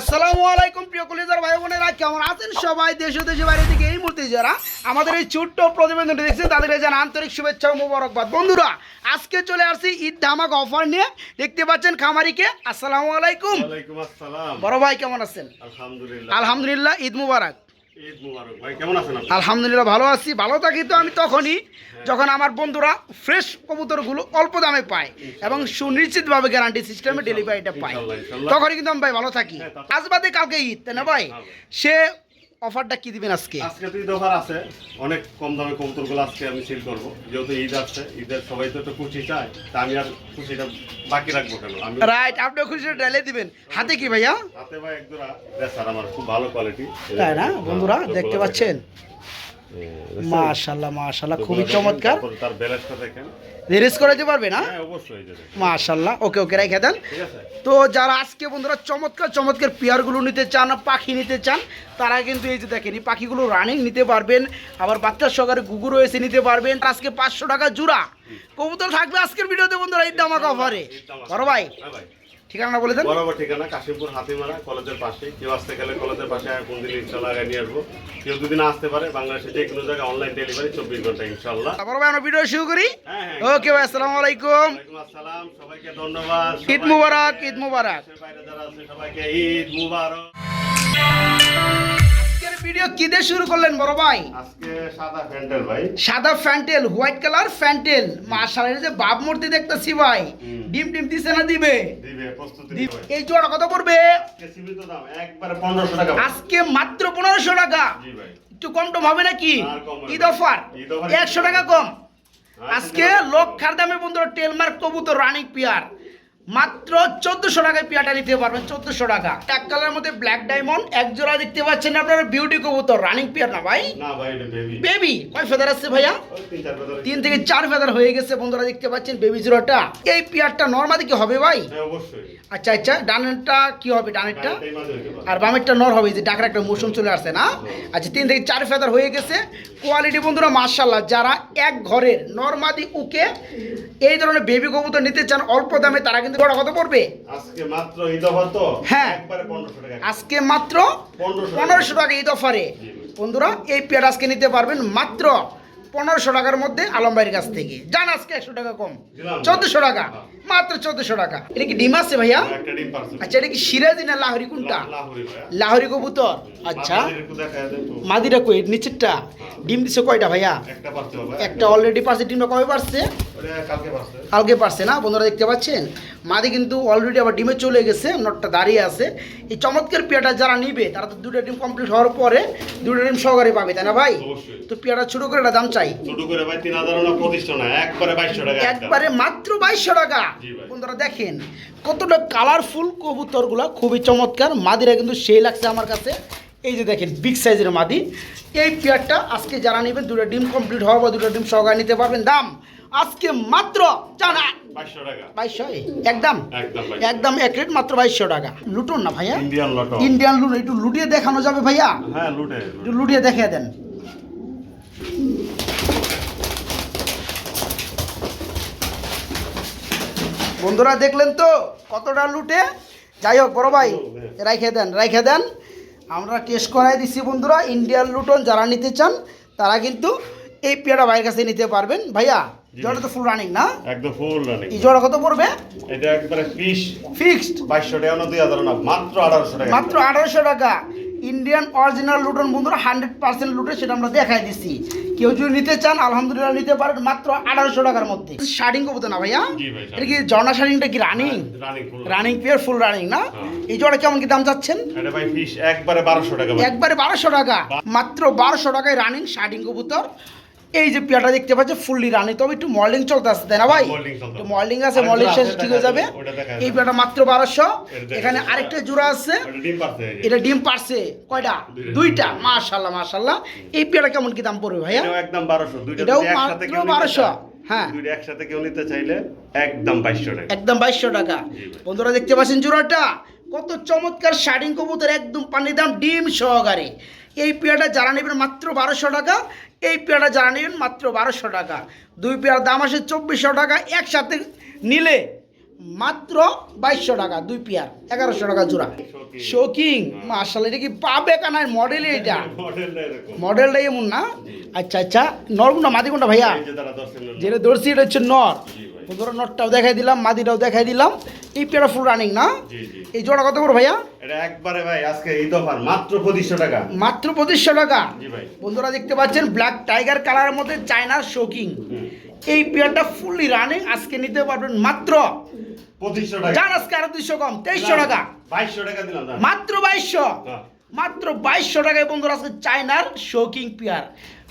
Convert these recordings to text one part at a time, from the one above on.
আসসালামু আলাইকুম প্রিয় কলিজার ভাই বোনেরা কেমন আছেন সবাই? দেশ দেশে বাইরে থেকে এই মুহূর্তে যারা আমাদের এই ছোট্ট প্রতিবেদনটি দেখছেন তাদের জানা আন্তরিক শুভেচ্ছা ও মুবারকবাদ। বন্ধুরা আজকে চলে আসছি ঈদ ধামাক অফার নিয়ে। দেখতে পাচ্ছেন খামারিকে। আসসালামু আলাইকুম। বড় ভাই কেমন আছেন? আলহামদুলিল্লাহ। আলহামদুলিল্লাহ ঈদ মুবারক। আলহামদুলিল্লাহ ভালো আছি। ভালো থাকি তো আমি তখনই যখন আমার বন্ধুরা ফ্রেশ কবুতরগুলো অল্প দামে পায় এবং সুনিশ্চিতভাবে গ্যারান্টি সিস্টেমে ডেলিভারিটা পায়। তখনই কিন্তু আমি ভাই ভালো থাকি। হ্যাঁ, আজ বাদে কালকে ঈদ তাই না হ্যাঁ, ভাই। সে অফারটা কি দিবেন আজকে? আজকে তো ঈদ অফার আছে। অনেক কম দামে কবুতরগুলো আজকে আমি সেল করব। যেহেতু ঈদ আসছে ঈদের সবাই তো একটু খুশি চায় তা আমি আর খুশিটা বাকি রাখব কেন? আমি রাইট আপনি খুশিটা ডালে দিবেন। হাতে কি ভাইয়া? হাতে ভাই একদম আমার খুব ভালো কোয়ালিটি তাই না বন্ধুরা দেখতে পাচ্ছেন? মাশাল্লাহ মাশাল্লাহ খুবই চমৎকার। তার ব্যালেন্সটা দেখেন। রেস করে দিতে পারবে না? হ্যাঁ মাশাল্লাহ ওকে ওকে রেখে দেন। তো যারা আজকে বন্ধুরা চমৎকার চমৎকার পেয়ারগুলো নিতে চান পাখি নিতে চান তারা কিন্তু এই যে দেখেন এই পাখিগুলো রানিং নিতে পারবেন। আবার বাচ্চার সহকারে গুগু রয়েছে নিতে পারবেন। আজকে পাঁচশো টাকা জোড়া। কবুতর থাকবে আজকের ভিডিওতে বন্ধুরা এই দামাকা অফারে। বড় ভাই। হ্যাঁ ভাই ঠিকানা বলে দেন। বরাবর ঠিকানা কাশিমপুর হাতিমারা কলেজের পাশে। কেউ আসতে গেলে কলেজের পাশে কোন দিন ইনশাল্লাহ আগে নিয়ে আসব। কেউ যদি না আসতে পারে বাংলাদেশে যে কোনো জায়গায় অনলাইন ডেলিভারি চব্বিশ ঘণ্টা ইনশাল্লাহ। তারপর ভাই আমরা ভিডিও শুরু করি। হ্যাঁ, হ্যাঁ। ওকে ভাই আসসালামু আলাইকুম। আসসালাম সবাইকে ধন্যবাদ। ঈদ মুবারক, ঈদ মুবারক। বাইরে যারা আছে সবাইকে ঈদ মুবারক। ভিডিও কি দিয়ে শুরু করলেন বড় ভাই? আজকে সাদা প্যান্টেল ভাই। সাদা ফ্যান্টেল হোয়াইট কালার ফ্যান্টেল মাশাআল্লাহ এই যে বাপ মূর্তি দেখতেছি ভাই। ডিম ডিম দিছে না দিবে? দিবে প্রস্তুতি। এই জোড়া কত পড়বে? আজকে সীমিত দাম একবারে পনেরোশো টাকা আজকে মাত্র পনেরোশো টাকা। জি ভাই। একটু কম টম হবে নাকি? ঈদ। অফার? ঈদ অফার। একশো টাকা কম। আজকে লক্ষার দামে বন্ধুরা টেলমার্ক কবুতর রানিক পিয়ার। মাত্র চোদ্দশো টাকায় পিয়াটা নিতে পারবেন চোদ্দশো টাকা। এক কালারের মধ্যে ব্ল্যাক ডায়মন্ড এক জোড়া দেখতে পাচ্ছেন আপনারা বিউটি কবুতর রানিং পিয়ার না ভাই? বেবি কয় ফেদার আছে ভাইয়া? তিন থেকে চার ফেদার হয়ে গেছে বন্ধুরা দেখতে পাচ্ছেন বেবি জোড়াটা। এই পিয়ারটা নর্মালি কি হবে ভাই? হ্যাঁ আচ্ছা আচ্ছা ডানেরটা কি হবে ডানেরটা। আর বামেরটা নর হবে যে ডাকার একটা মৌসুম চলে আসছে না? আচ্ছা তিন থেকে চার ফেদার হয়ে গেছে। কোয়ালিটি বন্ধুরা মার্শাল্লাহ যারা এক ঘরের নর্মাদি উকে এই ধরনের বেবি কবুতর নিতে চান অল্প দামে তারা কিন্তু বড় কত পড়বে? আজকে মাত্র ঈদ অফার তো? হ্যাঁ। আজকে মাত্র পনেরোশো টাকা। ঈদ অফারে। বন্ধুরা এই পেয়ার আজকে নিতে পারবেন মাত্র পনেরোশো টাকার মধ্যে আলম ভাইয়ের কাছ থেকে। জান আজকে একশো টাকা কম। চোদ্দশো টাকা। মাত্র চোদ্দশো টাকা। এটা কি ডিম আছে ভাইয়া? পারছে। আচ্ছা এটা কি সিরাজি না লাহরি কোনটা? লাহুরি কবুতর। আচ্ছা। মাদিরা কই? নিচেরটা? ডিম দিছে কয়টা ভাইয়া? একটা অলরেডি পারছে ডিমটা কবে পারছে? কালকে পারছে না বন্ধুরা দেখতে পাচ্ছেন? মাদি কিন্তু অলরেডি আবার ডিমে চলে গেছে নটটা দাঁড়িয়ে আছে। এই চমৎকার পেয়াটা যারা নিবে তারা তো দুটো ডিম কমপ্লিট হওয়ার পরে দুটো ডিম সহকারে পাবে তাই না ভাই? তো পেয়াটা ছোটো করে একটা দাম চাই। ছোট করে ভাই তিন হাজার না একবারে বাইশশো টাকা একবারে মাত্র বাইশশো টাকা। বন্ধুরা দেখেন কতটা কালারফুল কবুতরগুলো খুবই চমৎকার। মাদিরা কিন্তু সেই লাগছে আমার কাছে। এই যে দেখেন বিগ সাইজের মাদি। এই পেয়ারটা আজকে যারা নেবেন দুটো ডিম কমপ্লিট হওয়ার বা দুটো ডিম সহকারে নিতে পারবেন। দাম আজকে মাত্র একদম? একদম এক রেট মাত্র বাইশশো টাকা। লুটুন না ভাইয়া। ইন্ডিয়ান লটো। ইন্ডিয়ান লুট একটু লুটিয়ে দেখানো যাবে ভাইয়া? হ্যাঁ একটু লুটিয়ে দেখিয়ে দেন। বন্ধুরা দেখলেন তো কতটা লুটে? যাই হোক বড় ভাই রাইখে দেন রাইখে দেন। আমরা টেস্ট করাই দিচ্ছি বন্ধুরা ইন্ডিয়ান লুটন যারা নিতে চান তারা কিন্তু এই পেয়ারা ভাইয়ের কাছে নিতে পারবেন। ভাইয়া। জোড়া তো ফুল রানিং না? একদম ফুল রানিং এই জোড়া কত পড়বে? এটা একবারে পিস ফিক্সড বাইশশো টাকা না দুই হাজার না মাত্র আঠারোশো টাকা। মাত্র আঠারোশো টাকা। ইন্ডিয়ান অরিজিনাল লুটন বন্ধুরা হান্ড্রেড পার্সেন্ট লুটে সেটা আমরা দেখাই দিচ্ছি। কেউ যদি নিতে চান আলহামদুলিল্লাহ নিতে পারেন মাত্র আঠারোশো টাকার মধ্যে। শার্টিং করব না ভাইয়া? এটা কি ঝর্ণা শার্টিংটা কি running running pair full running না? হ্যাঁ। এই জোড়া কেমন কি দাম পিস একবারে বারোশো টাকা একবারে বারোশো টাকা। মাত্র বারোশো টাকায় রানিং শার্টিং কবুতর এই যে পেয়ারটা দেখতে পাচ্ছ ফুললি রানি। তবে একটু মডেলিং চলতে আসছে তাই না ভাই? একটু আছে। মডেলিং আছে মডেলিং শেষ ঠিক হয়ে যাবে। এই যাবে। পেয়ারটা মাত্র বারোশো। এখানে। আরেকটা জোড়া আছে। ওটা ডিম পারছে এটা ডিম পারছে। কয়টা? দুইটা। মাশাল্লাহ মাশাল্লাহ এই পেয়ারা কেমন কি দাম পড়বে ভাইয়া? একদম বারোশো। এটাও একসাথে মাত্র 1200 হ্যাঁ। দুইটা একসাথে কেউ নিতে চাইলে একদম বাইশশো টাকা। একদম বাইশশো টাকা। বন্ধুরা দেখতে পাচ্ছেন জোড়াটা? কত চমৎকার শাড়িং কবুতর একদম পানির দাম ডিম সহকারে। এই পেয়ারটা যারা নেবেন মাত্র বারোশো টাকা এই পেয়ারটা যারা নেবেন মাত্র বারোশো টাকা। দুই পেয়ার দাম আসে চব্বিশশো টাকা একসাথে নিলে মাত্র বাইশশো টাকা দুই পেয়ার এগারোশো টাকা জোড়া। শোকিং মার্শাল এটা কি পাবে কানায় মডেল এটা। মডেলটা এমন না? আচ্ছা আচ্ছা নরগুন্ডা মাদি কোনটা ভাইয়া? যেটা ধরছি এটা হচ্ছে নর। ভাই। বন্ধুরা নরটাও দেখাই দিলাম মাদিটাও দেখাই দিলাম। এই পেয়ারা ফুল রানিং না? এই জোড়া কত করে ভাইয়া? এটা একবারে ভাই আজকে ঈদ অফার মাত্র পঁচিশশো টাকা। মাত্র পঁচিশশো টাকা। জি ভাই। বন্ধুরা দেখতে পাচ্ছেন ব্ল্যাক টাইগার কালারের মধ্যে চায়নার শোকিং এই পেয়ারটা ফুললি রানিং আজকে নিতে পারবেন মাত্র পঁচিশশো টাকা। যান আজকে আরও দুইশো কম তেইশশো টাকা। বাইশশো টাকা দিলাম মাত্র বাইশশো। মাত্র বাইশশো টাকায় বন্ধুরা আজকে চায়নার শোকিং পেয়ার।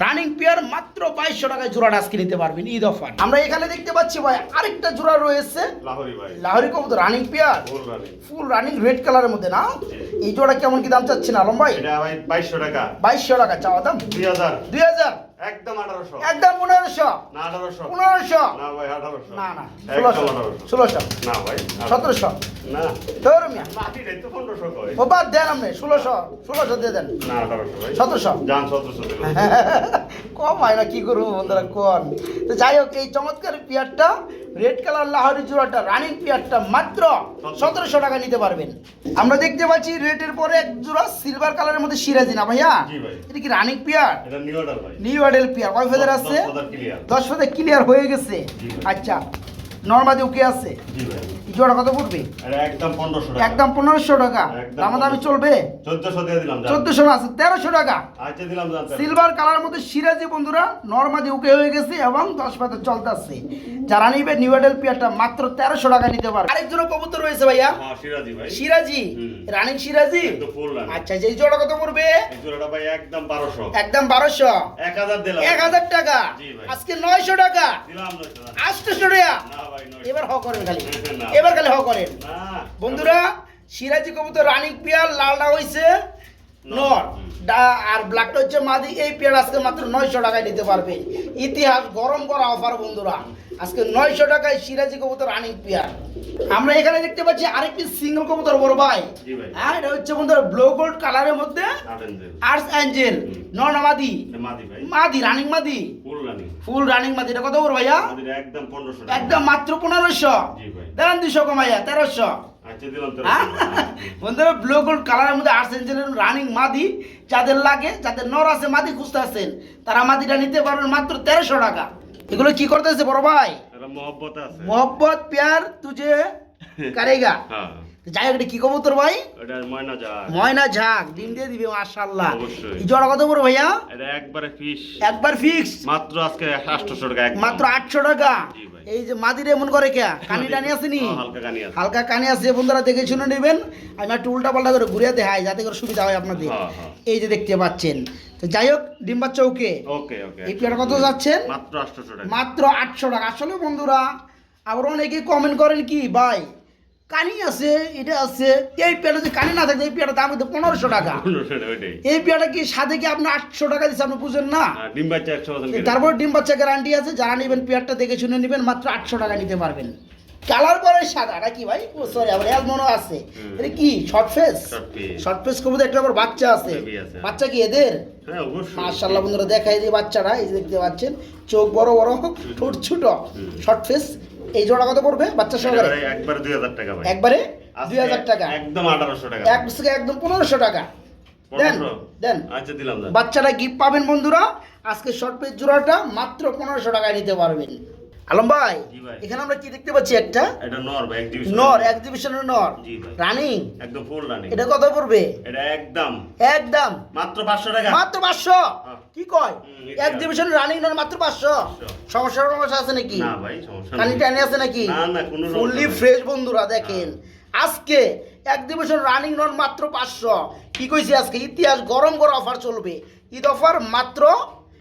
রানিং পেয়ার মাত্র বাইশশো টাকায় জোড়াটা আজকে নিতে পারবেন ঈদ অফার। আমরা এখানে দেখতে পাচ্ছি ভাই আরেকটা জোড়া রয়েছে। লাহরি কবুতর running pair? Full running. Red কালারের মধ্যে না? এই জোড়া কেমন কি দাম চাচ্ছেন আলম ভাই? ভাই বাইশশো টাকা। বাইশশো টাকা চাওয়া দাম? দুই হাজার। দুই হাজার? একদম একদম না ভাই না ভাই ধরো মিয়া। তো ও বাদ দেন আপনি। দিয়ে দেন। না ভাই। কম হয় না কি করব বন্ধুরা কোন। তো যাই হোক এই চমৎকার পিয়ারটা রেড কালার লাহরি জোড়াটা রানিং পেয়ারটা মাত্র সতেরোশো টাকা নিতে পারবেন। আমরা দেখতে পাচ্ছি রেডের পরে এক জোড়া সিলভার কালারের মধ্যে সিরাজি না ভাইয়া? এটা কি running pair? New model pair. কয় ফেদার আছে? দশ ফেদার ক্লিয়ার হয়ে গেছে। আচ্ছা নর্মাদি ওকে আছে? জি ভাই। জোড়া কত পড়বে একদম পনেরোশো টাকা। একদম পনেরোশো টাকা। চলবে? চোদ্দশো দিয়ে দিলাম চোদ্দশো না আছে তেরোশো টাকা। আচ্ছা দিলাম সিলভার কালার মধ্যে সিরাজি বন্ধুরা নর্মাদি উকে হয়ে গেছে এবং দশ পাতা চলতেছে। যারা নিবে নিউ এডেল পিয়ারটা মাত্র তেরোশো টাকা নিতে পারে আরেকজন কবুতর রয়েছে ভাইয়া। হ্যাঁ সিরাজি ভাই। সিরাজি? রানিং আচ্ছা যে জোড়া কত পড়বে? জোড়াটা ভাই একদম বারোশো। একদম বারোশো। এক হাজার দিলাম। এক হাজার টাকা। আজকে নয়শো টাকা। দিলাম নয়শো টাকা। এবার হ করেন খালি। এবার খালি হ করেন। বন্ধুরা সিরাজি কবুতর রানিক বিয়াল লালটা হইছে। নর আর ব্ল্যাকটা হচ্ছে মাদি এই পেয়ার আজকে মাত্র নয়শো টাকায় নিতে পারবে। ইতিহাস গরম করা অফার বন্ধুরা। আজকে নয়শো টাকায় সিরাজি কবুতর রানিং পেয়ার আমরা এখানে দেখতে পাচ্ছি আরেকটি সিঙ্গেল কবুতর বড় ভাই। হ্যাঁ এটা হচ্ছে বন্ধুরা ব্লু গোল্ড কালারের মধ্যে। আর্টস অ্যাঞ্জেল নন মাদি। মাদি রানিং মাদি ফুল রানিং মাদি। এটা কত বড় ভাইয়া? একদম মাত্র পনেরোশো। জি দুশো কমাইয়া তেরোশো। তো হ্যাঁ? বন্ধুরা ব্লু গোল্ড কালারের মধ্যে আর্টস এঞ্জেলের রানিং মাদি যাদের লাগে যাদের নর আছে মাদি খুঁজতে আছেন তারা মাদিটা নিতে পারবেন মাত্র তেরোশো টাকা। এগুলো কি করতেছে বড় ভাই? মহব্বত প্যার কারেগা। হ্যাঁ। যাই হোক কি কবুতর ভাই? ময়না ঝাক ডিম দিয়ে দিবে অবশ্যই। এই জোড়া কত বড় ভাইয়া? এটা একবারে ফিশ একবার ফিক্স মাত্র আজকে আটশোশো টাকা মাত্র আটশো টাকা। জি। ভাই। এই যে মাদিরে এমন করে কে? কানি টানি আসেনি নি? হালকা কানি আছে। বন্ধুরা দেখে শুনে নেবেন। আমি একটু উল্টা পাল্টা করে ঘুরিয়ে দেখাই যাতে করে সুবিধা হয় আপনাদের। হ্যাঁ, হ্যাঁ। এই যে দেখতে পাচ্ছেন। তো যাই হোক ডিম্বার চৌকে। ওকে ওকে। এই পেয়ারা কত যাচ্ছেন? মাত্র আটশো টাকা। মাত্র আটশো টাকা। আসলে বন্ধুরা আবার অনেকে কমেন্ট করেন কি ভাই কানি আছে এটা আছে এই পেয়ারা যদি কানি না থাকে এই পেয়ারা দাম পনেরোশো টাকা। এই পেয়ারা কি সাথে কি আপনি আটশো টাকা দিচ্ছে আপনি বুঝেন না? ডিম বাচ্চা একশো তারপর ডিম বাচ্চা গ্যারান্টি আছে যারা নেবেন পেয়ারটা দেখে শুনে নেবেন মাত্র আটশো টাকা নিতে পারবেন। কালার পরে সাদা নাকি ভাই? ও সরি আবার এলমনও আছে। এটা কি? Short face. শর্ট ফেস কবুতর একটা আবার বাচ্চা আছে। বাচ্চা কি এদের? হ্যাঁ মাশাআল্লাহ বন্ধুরা দেখাই দিয়ে বাচ্চারা এই দেখতে পাচ্ছেন। চোখ বড় বড় ঠোঁট ছোট। শর্ট ফেস এই জোড়া কত পড়বে বাচ্চা সহকারে? একবারে দুই হাজার টাকা ভাই। একবারে দুই হাজার টাকা। একদম আঠারোশো টাকা। এক থেকে একদম পনেরোশো টাকা। দেন দেন। আচ্ছা দিলাম বাচ্চারা গিফট পাবেন বন্ধুরা আজকে শর্ট পেজ জোড়াটা মাত্র পনেরোশো টাকায় নিতে পারবেন। আলম ভাই এখানে আমরা কি দেখতে পাচ্ছি একটা? এটা নর ভাই একজিবিশন নর এক্সিবিশনের নর। জি ভাই। রানিং একদম ফুল রানিং এটা কত পড়বে? এটা একদম। একদম। মাত্র পাঁচশো টাকা। মাত্র পাঁচশো? হ্যাঁ। কি কয়? এক্সিবিশন রানিং নর মাত্র পাঁচশো? সমস্যা সমস্যা আছে নাকি? না ভাই সমস্যা কানি। টানি আছে নাকি? না না কোনো ফুললি হ্যাঁ। ফ্রেশ বন্ধুরা দেখেন। আজকে এক দিবসের রানিং নন মাত্র পাঁচশো। কি কইছি আজকে? ইতিহাস গরম গরম অফার চলবে। ঈদ অফার মাত্র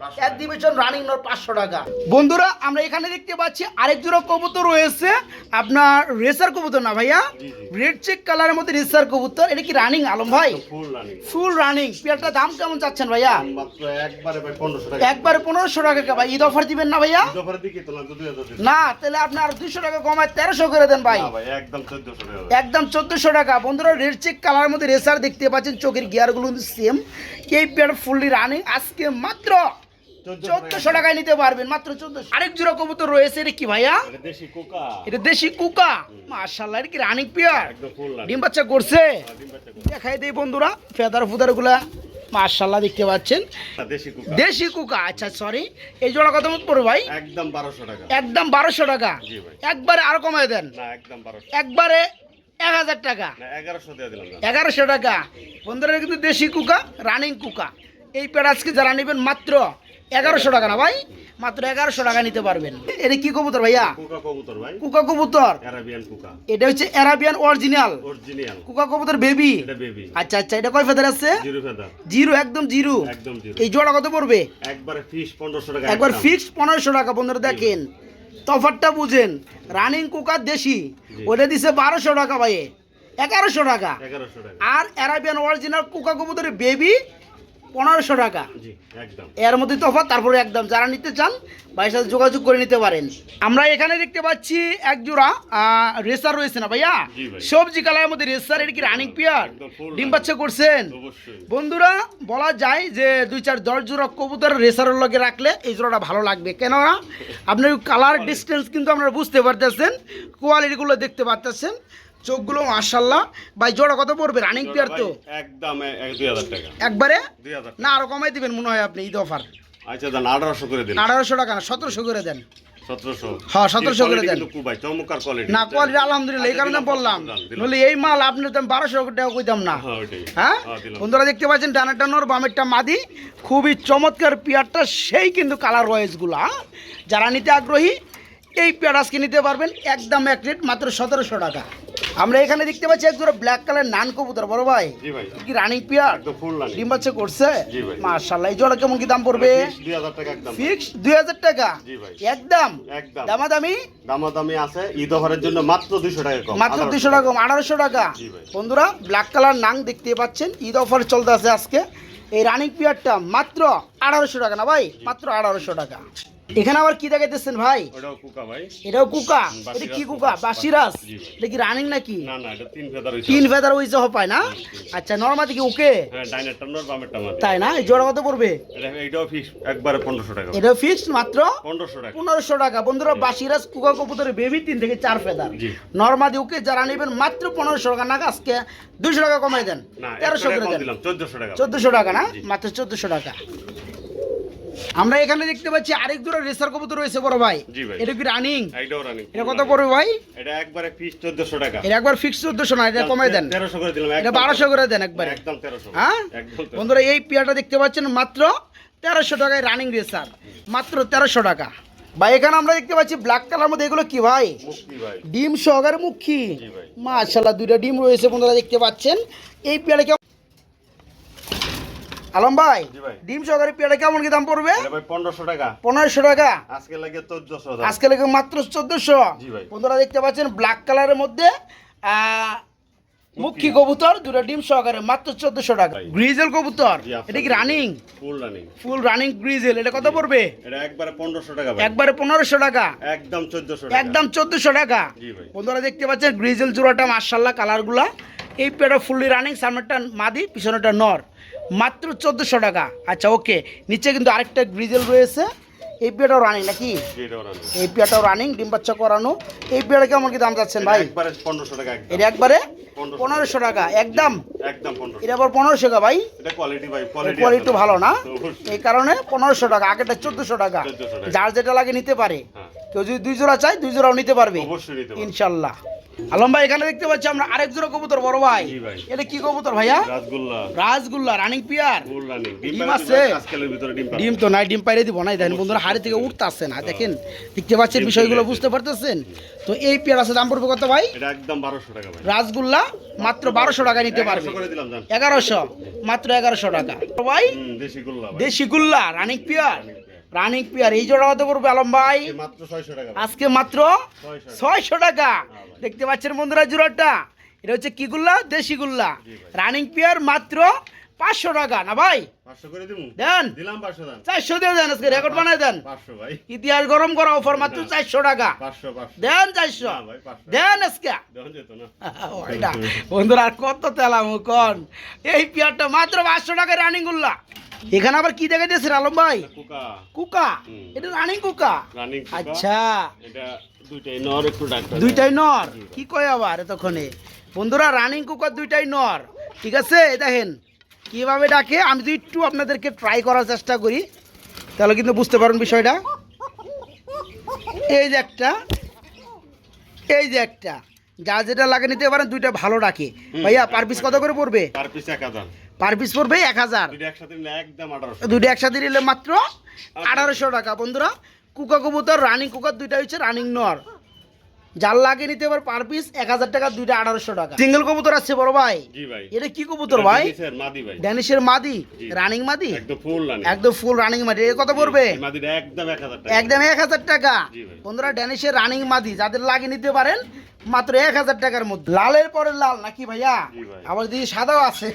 500 এক রানিং নট পাঁচশো টাকা। বন্ধুরা আমরা এখানে দেখতে পাচ্ছি আরেক জোড়া কবুতর রয়েছে। আপনার রেসার কবুতর না ভাইয়া। রেড চেক কালারের মধ্যে রেসার কবুতর। এটা কি রানিং আলম ভাই? ফুল রানিং পেয়ারটার দাম কেমন চাচ্ছেন ভাইয়া? একবারে পনেরোশো টাকা। ভাই। ঈদ অফার দিবেন না ভাইয়া? না তাহলে আপনি আর দুইশো টাকা কমায় তেরোশো করে দেন ভাই। একদম একদম চোদ্দশো টাকা। বন্ধুরা রেড চেক কালারের মধ্যে রেসার দেখতে পাচ্ছেন চোখের গিয়ারগুলো কিন্তু সেম এই পেয়ার ফুললি রানিং আজকে মাত্র চোদ্দশো টাকায় নিতে পারবেন মাত্র চোদ্দশো। আরেক জোড়া কবুতর রয়েছে এটা কি ভাইয়া? এটা দেশি কোকা। এটা দেশি কুকা? মাশাল্লাহ এটা কি রানিং পিয়ার একদম ফুল লাগে ডিম বাচ্চা করছে? ডিম বাচ্চা কোকা। দেখাই দেই বন্ধুরা ফেদার ফুদারগুলা মাশাল্লাহ দেখতে পাচ্ছেন। দেশি কুকা। আচ্ছা সরি এই জোড়া কত মত পড়বে ভাই? একদম বারোশো টাকা। একদম বারোশো টাকা। একবারে আরও কমাই দেন। একদম বারোশো। একবারে এক হাজার টাকা। এগারোশো দিলাম এগারোশো টাকা। বন্ধুরা কিন্তু দেশি কুকা রানিং কুকা। এই পেড আজকে যারা নেবেন মাত্র এগারোশো টাকা না ভাই? মাত্র এগারোশো টাকা নিতে পারবেন। এটা কি কবুতর ভাইয়া? কোকা কবুতর এটা হচ্ছে অ্যারাবিয়ান অরিজিনাল। কুকা কবুতর বেবি? আচ্ছা আচ্ছা এটা কয় ফেদার আছে? জিরো একদম জিরো। এই জোড়া কত পড়বে? একবারে। ফিক্সড পনেরোশো টাকা বন্ধুরা দেখেন। তফাতটা বুঝেন। রানিং কুকার দেশি। ওটা দিছে বারোশো টাকা ভাই এগারোশো টাকা। এগারোশো টাকা। আর অ্যারাবিয়ান অরিজিনাল কুকা কবুতরের বেবি পনেরোশো টাকা। এর মধ্যে তফাৎ তারপরে একদম যারা নিতে চান ভাইয়ের সাথে যোগাযোগ করে নিতে পারেন। আমরা এখানে দেখতে পাচ্ছি এক জোড়া রেসার রয়েছে না ভাইয়া? সবজি কালারের মধ্যে রেসার এটা কি রানিং পিয়ার ডিম। বাচ্চা করছেন? বন্ধুরা বলা যায় যে দুই চার দশ জোড়া কবুতর রেসারের লগে রাখলে এই জোড়াটা ভালো লাগবে। কেননা আপনার কালার ডিস্টেন্স কিন্তু আপনারা বুঝতে পারতেছেন কোয়ালিটিগুলো দেখতে পারতেছেন। চোখগুলো মার্শাল্লাহ ভাই জোড়া কত পড়বে? রানিং পেয়ার তো? একদম একবারে? না আরও কমাই দিবেন মনে হয় আপনি ঈদ অফার। আচ্ছা দেন আঠারোশো করে দিন। আঠারোশো টাকা না সতেরোশো করে দেন। হ্যাঁ, 1700 করে দেন। কুবাই চমৎকার কোয়ালিটি না কোয়ালিটি আলহামদুলিল্লাহ এই কারণে বললাম। নইলে এই মাল আপনি তো বারোশো টাকা কইতাম না। হ্যাঁ হ্যাঁ? হ্যাঁ। বন্ধুরা দেখতে পাচ্ছেন ডানাটা নর বামেরটা মাদি। খুবই চমৎকার পেয়ারটা সেই কিন্তু কালার রয়েসগুলো হ্যাঁ? যারা নিতে আগ্রহী এই পেয়ার আজকে নিতে পারবেন একদম এক রেট মাত্র সতেরোশো টাকা। আমরা এখানে দেখতে পাচ্ছি এক জোড়া ব্ল্যাক কালার নান কবুতর বড় ভাই। কি রানিং পেয়ার? ডিম বাচ্চা করছে। মার্শাল্লাহ এই জোড়া কেমন কি দাম পড়বে? ফিক্স দুই হাজার টাকা একদম। দামাদামি? দামাদামি আছে ঈদ অফারের জন্য মাত্র দুইশো টাকা কম মাত্র দুশো টাকা আঠারোশো টাকা। বন্ধুরা ব্ল্যাক কালার নাং দেখতে পাচ্ছেন ঈদ অফার চলতে আছে আজকে। এই রানিং পিয়ারটা মাত্র আঠারোশো টাকা না ভাই? মাত্র আঠারোশো টাকা। এখানে আবার কি দেখাইতেছেন ভাই? ওটাও কুকা ভাই। এটাও কুকা? এটা কি কুকা, বাসিরাজ? এটা কি রানিং নাকি? না না এটা তিন ফেদার হয়েছে তিন ফেদার পায় না? আচ্ছা নর্মাদি কি ওকে হ্যাঁ ডাইনার বামের তাই না? এই জোড়া কত পড়বে? এটা এইটাও ফিক্স একবারে পনেরোশো টাকা। এটা ফিক্সড মাত্র পনেরোশো টাকা। পনেরোশো টাকা। বন্ধুরা বাসিরাজ কুকা কবুতরের বেবি তিন থেকে চার ফেদার জি। নর্মাদি ওকে যারা নেবেন মাত্র পনেরোশো টাকা। না আজকে দুশো টাকা কমাই দেন। না তেরোশো একশো করে দেন। দিলাম চোদ্দশো টাকা। চোদ্দশো টাকা না? মাত্র চোদ্দশো টাকা। আমরা এখানে দেখতে পাচ্ছি আরেক জোড়া রেসার কবুতর রয়েছে বড় ভাই। এটা কি রানিং এটা কত পড়বে ভাই? এটা একবারে ফিক্স চোদ্দশো টাকা। এটা একবার ফিক্স চোদ্দশো না এটা কমাই দেন। তেরোশো করে দিলাম এটা বারোশো করে দেন একবারে। একদম তেরোশো। হ্যাঁ? বন্ধুরা এই পেয়ারটা দেখতে পাচ্ছেন মাত্র তেরোশো টাকায় রানিং রেসার মাত্র তেরোশো টাকা। ভাই এখানে আমরা দেখতে পাচ্ছি ব্ল্যাক কালার মধ্যে এগুলো কি ভাই? ডিম সহকারে মুখী। জি মাশাল্লাহ দুইটা ডিম রয়েছে বন্ধুরা দেখতে পাচ্ছেন। এই পেয়ারা আলম ভাই ডিম সহকারে পেয়ারা কেমন কি দাম পড়বে? পনেরোশো টাকা। পনেরোশো টাকা। আজকে লাগে চোদ্দশো আজকে লেগে মাত্র চোদ্দশো। বন্ধুরা দেখতে পাচ্ছেন ব্ল্যাক কালারের মধ্যে আহ, মুখী। কবুতর দুটো ডিম সহকারে মাত্র চোদ্দশো টাকা। গ্রিজেল কবুতর? এটা কি running full running full running grizzle এটা কত পড়বে? এটা একবারে পনেরোশো টাকা একবারে পনেরোশো টাকা। একদম চোদ্দশো একদম চোদ্দশো টাকা। বন্ধুরা দেখতে পাচ্ছেন গ্রিজেল জোড়াটা মার্শাল্লাহ কালারগুলা এই পেটা ফুললি রানিং সামনেরটা মাদি পিছনেটা নর। মাত্র চোদ্দোশো টাকা। আচ্ছা ওকে। নিচে কিন্তু আরেকটা গ্রিজেল রয়েছে। এই পেটাও রানিং নাকি? এই পেটাও রানিং ডিম বাচ্চা করানো। এই পেটা কেমন কি দাম যাচ্ছেন ভাই? পনেরোশো টাকা এটা একবারে পনেরোশো টাকা। একদম? একদম এটা আবার পনেরোশো টাকা ভাই? কোয়ালিটি ভালো না? এই কারণে পনেরোশো টাকা আগেটা চোদ্দোশো টাকা। যার যেটা লাগে নিতে পারে। হ্যাঁ। কেউ যদি দুই জোড়া চায় দুই জোড়াও নিতে পারব। ইনশাল্লাহ। আলম ভাই এখানে দেখতে পাচ্ছি আমরা আরেক জোড়া কবুতর বড় ভাই। এটা কি কবুতর ভাইয়া? রাসগোল্লা রাজগুল্লা রানিং পিয়ার ডিম আছে? ডিম তো নাই ডিম পাইরে দিব নাই দেখেন বন্ধুরা হাড়ি থেকে উঠতে আসছে না দেখেন দেখতে পাচ্ছেন বিষয়গুলো বুঝতে পারতেছেন? তো এই পেয়ার আছে দাম পড়বে কত ভাই? একদম বারোশো টাকা ভাই। রাজগুল্লা মাত্র বারোশো টাকা নিতে পারবে। 1100 করে দিলাম জান। এগারোশো মাত্র এগারোশো টাকা। ভাই? দেশি গোল্লা ভাই। দেশি গুল্লা রানিং পিয়ার রানিং পিয়ার এই জোড়া কত পড়বে আলম ভাই। আজকে মাত্র ছয়শো টাকা দেখতে পাচ্ছেন বন্ধুরা জোড়াটা? এটা হচ্ছে কি গুল্লা? দেশি গুল্লা। রানিং পিয়ার মাত্র পাঁচশো টাকা না ভাই? পাঁচশো করে দিবো দেন। দিলাম পাঁচশো দাম চারশো দিয়ে দেন আজকে রেকর্ড বানাই দেন। পাঁচশো ভাই। ইতিহাস গরম করা অফার মাত্র চারশো টাকা। পাঁচশো দেন চারশো। না ভাই, 500 দেন আজকে। বন্ধুরা আর কত তেলাম কন? এই পেয়ারটা মাত্র পাঁচশো টাকা রানিং গুল্লা এখানে আবার কি দেখা দিয়েছেন আলম ভাই? কুকা। কুকা। এটা রানিং কুকা? আচ্ছা। দুইটাই নর একটু দুইটাই নর? কি কয় আবার এতক্ষণে? বন্ধুরা রানিং কুকার দুইটাই নর। ঠিক আছে? দেখেন। কীভাবে ডাকে আমি যদি একটু আপনাদেরকে ট্রাই করার চেষ্টা করি তাহলে কিন্তু বুঝতে পারেন বিষয়টা। এই যে একটা এই যে একটা। যা যেটা লাগে নিতে পারেন দুইটা ভালো ডাকে। ভাইয়া পার পিস কত করে পড়বে? পার পিস পড়বে এক হাজার। দুইটা একসাথে নিলে মাত্র আঠারোশো। টাকা। বন্ধুরা কুকা কবুতর রানিং কুকার দুইটা হচ্ছে রানিং নর। যার লাগে নিতে পারে পার পিস এক হাজার টাকা দুইটা আঠারোশো টাকা। সিঙ্গেল কবুতর আছে বড় ভাই? এটা কি কবুতর ভাই? স্যার মাদি ভাই। ড্যানিশের মাদি? রানিং মাদি? একদম ফুল রানিং মাদি। এ কত পড়বে? একদম এক হাজার টাকা। বন্ধুরা ড্যানিশের রানিং মাদি যাদের লাগে নিতে পারেন মাত্র এক হাজার টাকার মধ্যে। লালের পরে লাল নাকি ভাইয়া? আবার দিদি সাদাও আছে।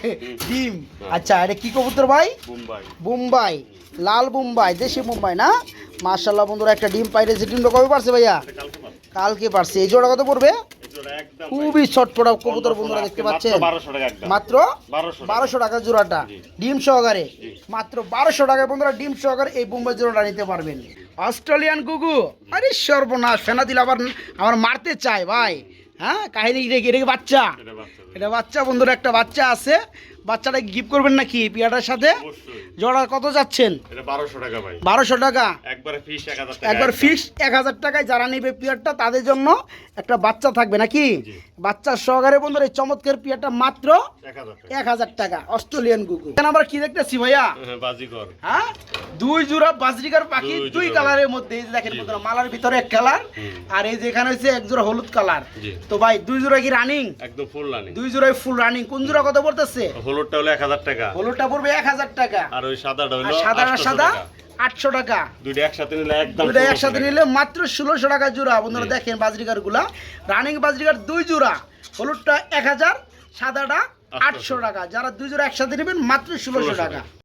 ডিম। আচ্ছা এটা কি কবুতর ভাই? মুম্বাই। মুম্বাই। লাল মুম্বাই দেশি মুম্বাই না? মার্শাল্লাহ বন্ধুরা একটা ডিম পাইরেছে। ডিমটা কবে পারছে ভাইয়া? কালকে পারছে এই জোড়া কত পড়বে? খুবই ছটফটা কবুতর বন্ধুরা দেখতে পাচ্ছেন? মাত্র বারোশো টাকা জোড়াটা। ডিম সহকারে। মাত্র বারোশো টাকায় বন্ধুরা ডিম সহকারে এই বোম্বাই জোড়াটা নিতে পারবেন। অস্ট্রেলিয়ান গুগু আরে সর্বনাশ ফেনা দিলে আবার আমার মারতে চায় ভাই। হ্যাঁ কাহিনী এটা বাচ্চা। এটা বাচ্চা বন্ধুরা একটা বাচ্চা আছে। বাচ্চাটা গিফট করবেন নাকি পিয়াটার সাথে? জোড়া কত যাচ্ছেন? বারোশো টাকা ভাই। বারোশো টাকা? একবারে ফিস এক হাজার একবার ফিক্স এক হাজার টাকায় যারা নেবে পিয়ারটা তাদের জন্য একটা বাচ্চা থাকবে নাকি? বাচ্চার সহকারে বন্ধুরা এই চমৎকার পিয়ারটা মাত্র এক হাজার টাকা। অস্ট্রেলিয়ান কুকুর এখানে আমরা কি দেখতেছি ভাইয়া? হ্যাঁ, বাজিকর হ্যাঁ? দুই জোড়া বাজরিকার পাখি দুই কালারের মধ্যে। এই যে দেখেন বন্ধুরা, মালার ভিতরে এক কালার আর এই যে এখানে হচ্ছে এক জোড়া হলুদ কালার তো ভাই দুই জোড়া কি রানিং একদম ফুল রানিং দুই জোড়াই ফুল রানিং কোন জোড়া কত পড়তেছে? হলুদটা হলো এক হাজার টাকা। হলুদটা পড়বে এক হাজার টাকা। আর ওই সাদাটা হলো সাদা সাদা টাকা। আটশো টাকা। দুইটা একসাথে নিলে একদম দুইটা একসাথে নিলে মাত্র 1600 টাকা জোড়া। বন্ধুরা দেখেন বাজরিকারগুলা রানিং বাজরিকার দুই জোড়া। হলুদটা এক হাজার সাদাটা আটশো টাকা। যারা দুই জোড়া একসাথে নেবেন মাত্র ষোলোশো 1600 টাকা। টাকা।